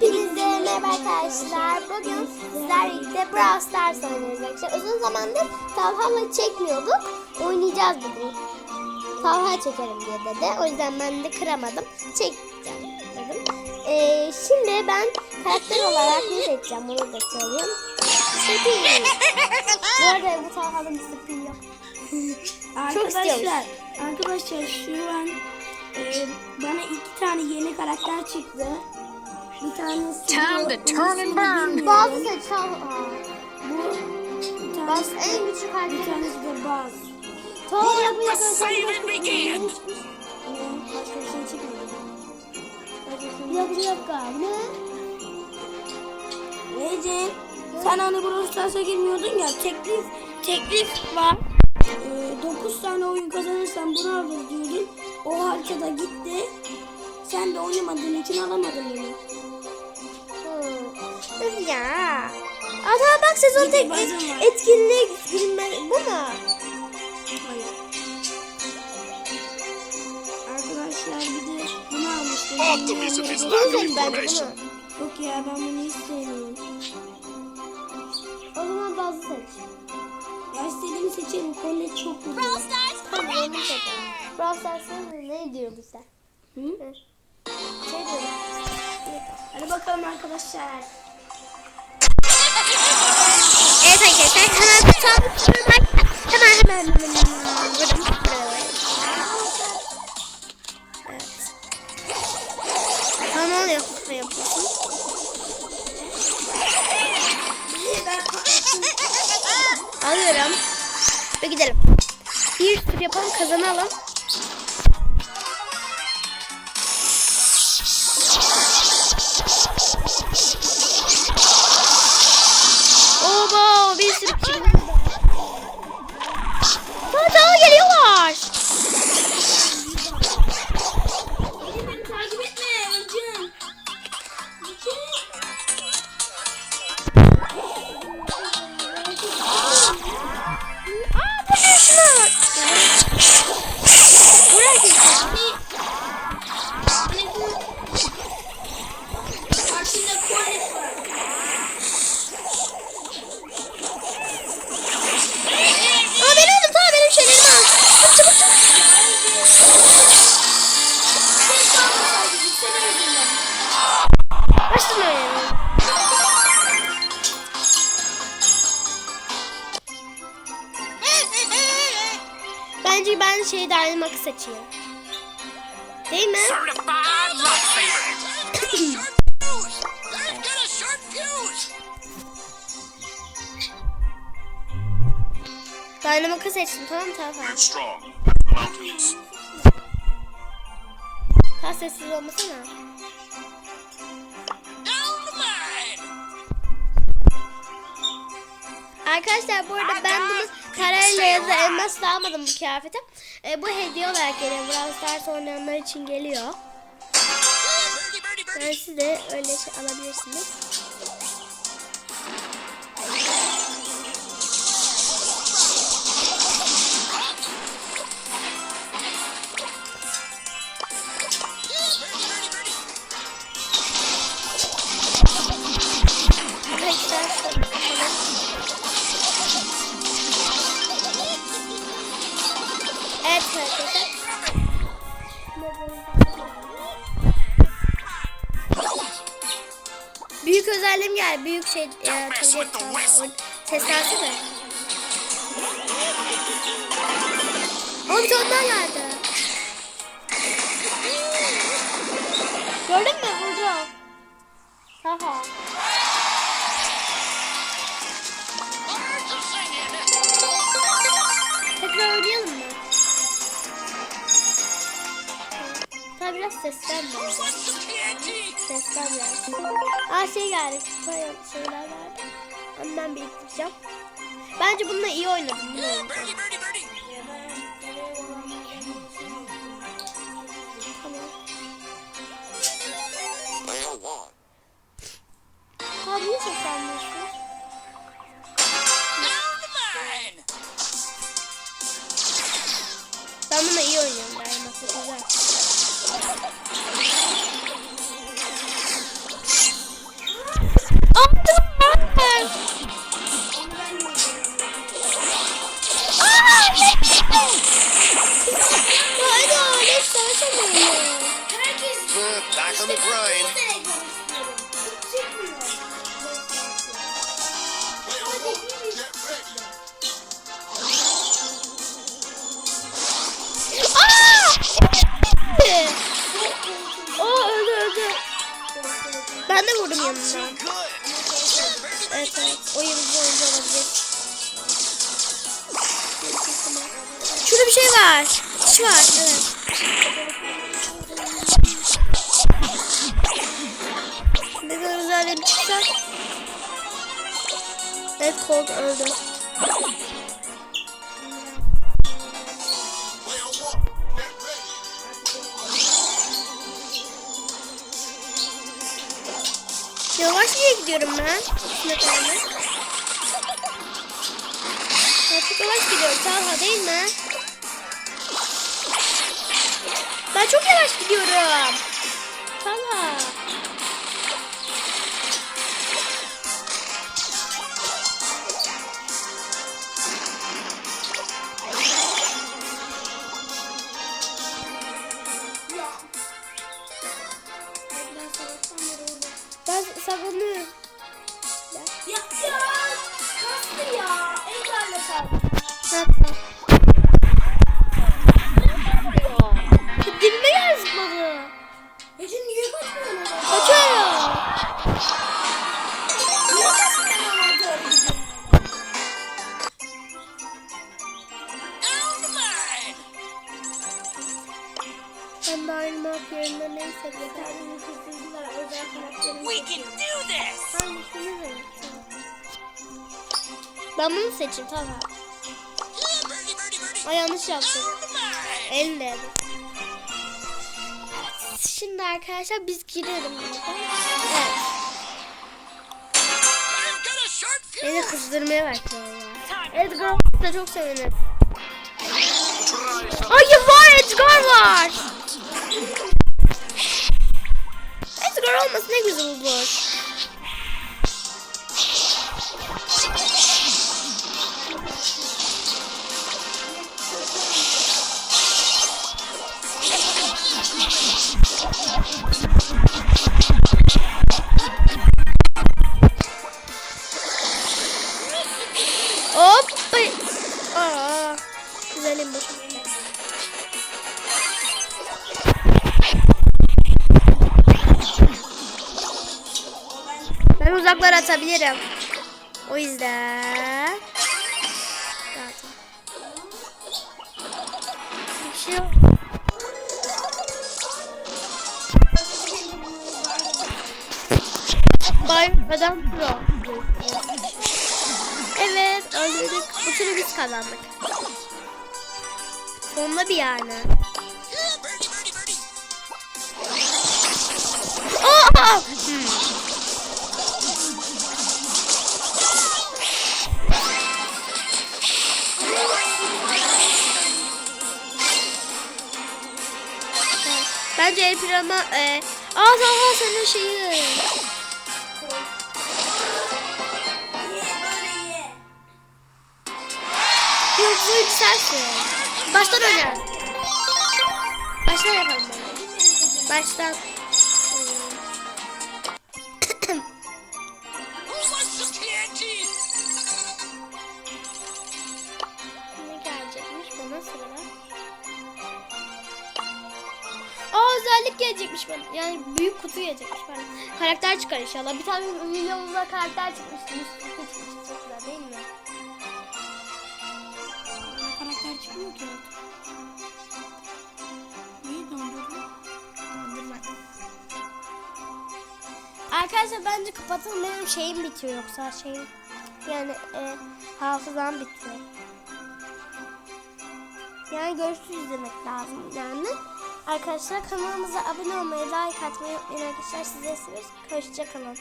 Hepinize merhaba arkadaşlar. Bugün sizlerle birlikte Brawl Stars oynuyoruz arkadaşlar. Uzun zamandır Talha'la çekmiyorduk. Oynayacağız bugün. Talha çekerim diye dedi. O yüzden ben de kıramadım. Çekeceğim dedim. Ee, şimdi ben karakter olarak ne seçeceğim onu da söyleyeyim. Stippy. Bu arada bu bir Stippy yok. Çok Arkadaşlar, istiyormuş. arkadaşlar şu an e, bana iki tane yeni karakter çıktı. Bir tanesi Time to turn and burn. Bazı seç Talha. Bu bir Bas en güçlü bir karakter. tanesi de Baz. Begin. Ne? Başka bir şey çıkmadı. Bir Bir dakika bir dakika. Ne? Ece, sen hani Brawl Stars'a girmiyordun ya teklif teklif var. Ee, 9 tane oyun kazanırsan alır diyordun. O haritada gitti. Sen de oynamadığın için alamadın onu. Öf ya. Ata bak sezon tek var. etkinliğe girme bu mu? Hayır. Arkadaşlar bir de bunu almıştım. Optimism is lack bence information. bunu. Yok ya ben bunu istemiyorum. O zaman bazı seç. Ya istediğimi seçerim. Kolye çok güzel. Tamam onu seç. Brawl Stars'ın ne diyor bize? Hı? Hı. Şey diyor. Hadi bakalım arkadaşlar. Hemen tutalım. Hemen hemen hemen. Evet. Tamam oluyor? Ne yapıyorsun? Alıyorum. Ve gidelim. Bir tur yapalım kazanalım. Bence ben şey Dynamax'ı seçeyim. Değil mi? Dynamax'ı seçtim tamam mı Tafa? We're strong. Mountains. Ta sessiz olmasana. Arkadaşlar bu arada ben bunu parayla ya da elmasla almadım bu kıyafeti. E, bu hediye olarak geliyor. Brawl Stars oynayanlar için geliyor. Yani siz de öyle şey alabilirsiniz. Büyük özelliğim geldi. Büyük şey e, mess with the whistle. Ses gelse mi? Oğlum tonlar geldi. Gördün mü? Vurdu. Haha. Biraz sesten TNT? Sesten biraz. Aa şey geldi. Bayağı şeyler geldi. Ondan biriktireceğim. Bence bununla iyi oynadım. Bunu one. Abi niye. Ben bunu iyi oynuyorum. Dayanması güzel. Hadi bir Get ready. Aa! Öldü öldü. Ben de vurdum yanından. Good. Evet evet. O oyuncu olabilir. Şurada bir şey var. Şu var. Evet. Ne kadar özelliğim çıksa. Evet öldü. Yavaş niye gidiyorum ben? Ben çok yavaş gidiyorum. Talha değil mi? Ben çok yavaş gidiyorum. Talha. Ben Ben bunu seçeyim tamam. Ay yanlış yaptım. Elle. Şimdi arkadaşlar biz girelim. Evet. Short fuse. Beni kızdırmaya başlıyorlar. Time. Edgar da çok sevinir. Ay var Edgar var. Edgar olması ne güzel olur. Hop. Ay. Aa. Güzelim bu. Ben uzaklara atabilirim. O yüzden. Bir şey yok. Bay Adam Pro. Evet öldürdük. Bu turu biz kazandık. Sonunda bir yani. Aa! Bence el pirama e, Aa daha senin şeyi. Yoksa yükselsin. Baştan oynayalım. Baştan yapalım. Baştan. Ne gelecekmiş bana sıra? Aa özellik gelecekmiş bana. Yani büyük kutu gelecekmiş bana. Karakter çıkar inşallah. Bir tane milyonunda karakter çıkmıştı. Üstüne çıkmıştı. Çıkmıyor ki. Dondurdun? Dondurmadım. Arkadaşlar bence kapatın benim şeyim bitiyor yoksa şeyim yani e, hafızam bitiyor. Yani görüşürüz demek lazım yani. Arkadaşlar kanalımıza abone olmayı, like atmayı unutmayın arkadaşlar. Size seviyoruz. Hoşçakalın.